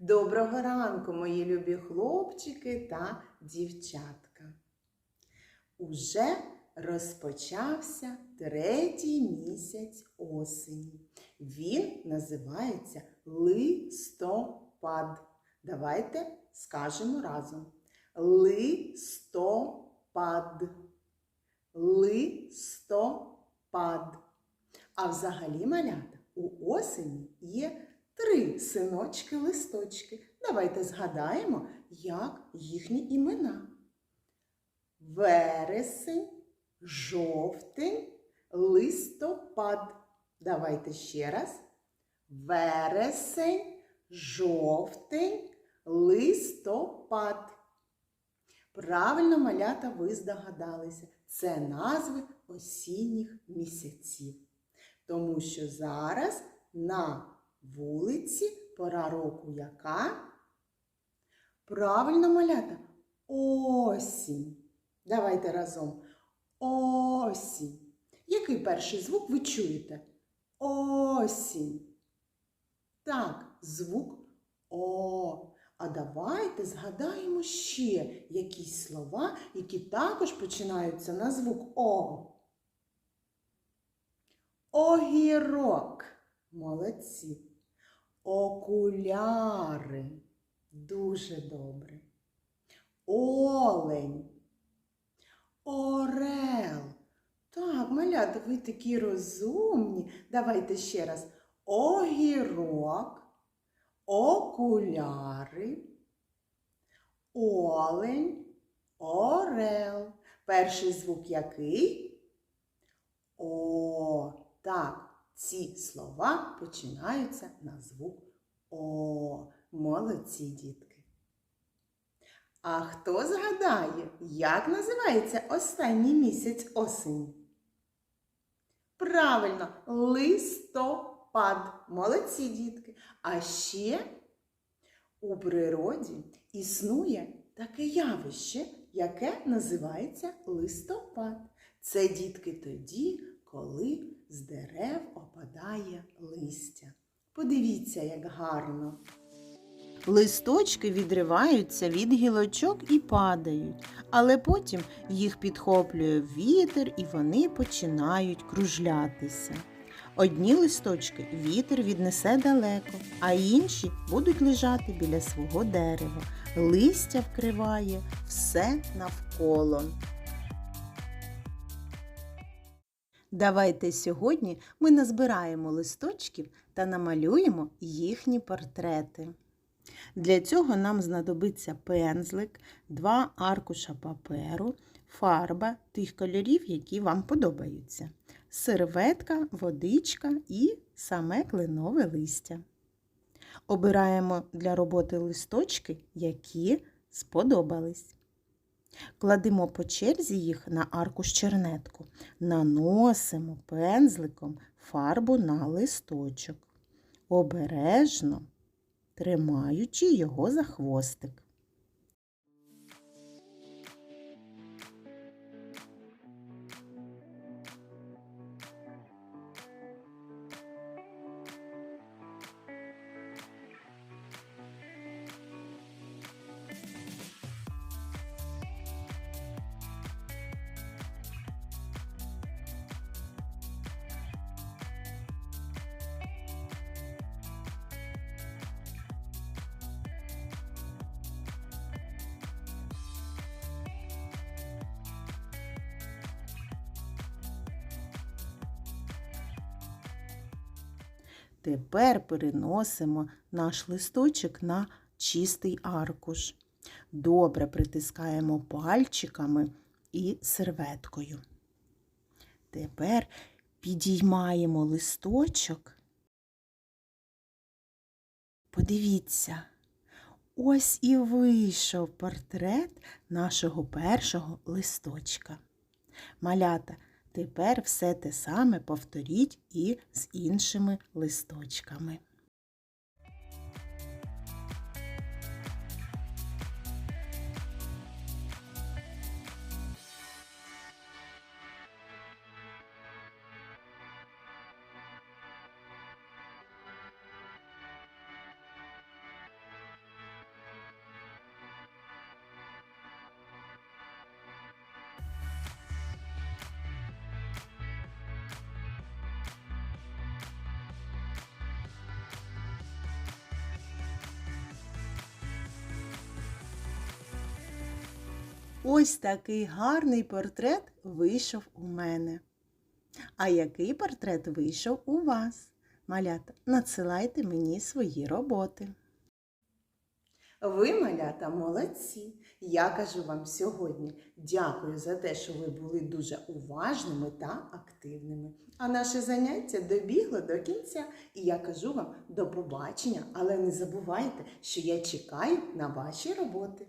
Доброго ранку, мої любі хлопчики та дівчатка. Уже розпочався третій місяць осені. Він називається листопад. Давайте скажемо разом. Листопад. Листопад. А взагалі, малята, у осені є три синочки-листочки. Давайте згадаємо, як їхні імена. Вересень, жовтень, листопад. Давайте ще раз. Вересень, жовтень, листопад. Правильно, малята, ви здогадалися. Це назви осінніх місяців. Тому що зараз на вулиці пора року яка? Правильно, малята, осінь. Давайте разом. Осінь. Який перший звук ви чуєте? Осінь. Так, звук О. А давайте згадаємо ще якісь слова, які також починаються на звук О. Огірок. Молодці. Окуляри. Дуже добре. Олень. Орел. Так, малята, ви такі розумні. Давайте ще раз. Огірок, окуляри, олень, орел. Перший звук який? О. Так, ці слова починаються на звук О. Молодці дітки. А хто згадає, як називається останній місяць осені? Правильно, листопад. Молодці дітки. А ще у природі існує таке явище, яке називається листопад. Це дітки тоді, коли з дерев опадає листя. Подивіться, як гарно. Листочки відриваються від гілочок і падають, але потім їх підхоплює вітер і вони починають кружлятися. Одні листочки вітер віднесе далеко, а інші будуть лежати біля свого дерева. Листя вкриває все навколо. Давайте сьогодні ми назбираємо листочків та намалюємо їхні портрети. Для цього нам знадобиться пензлик, два аркуша паперу, фарба тих кольорів, які вам подобаються, серветка, водичка і саме кленове листя. Обираємо для роботи листочки, які сподобались. Кладемо по черзі їх на аркуш чернетку, наносимо пензликом фарбу на листочок. Обережно тримаючи його за хвостик. Тепер переносимо наш листочок на чистий аркуш. Добре притискаємо пальчиками і серветкою. Тепер підіймаємо листочок. Подивіться, ось і вийшов портрет нашого першого листочка. Малята, Тепер все те саме повторіть і з іншими листочками. Ось такий гарний портрет вийшов у мене. А який портрет вийшов у вас? Малята, надсилайте мені свої роботи. Ви, малята, молодці. Я кажу вам сьогодні дякую за те, що ви були дуже уважними та активними. А наше заняття добігло до кінця. І я кажу вам до побачення, але не забувайте, що я чекаю на ваші роботи.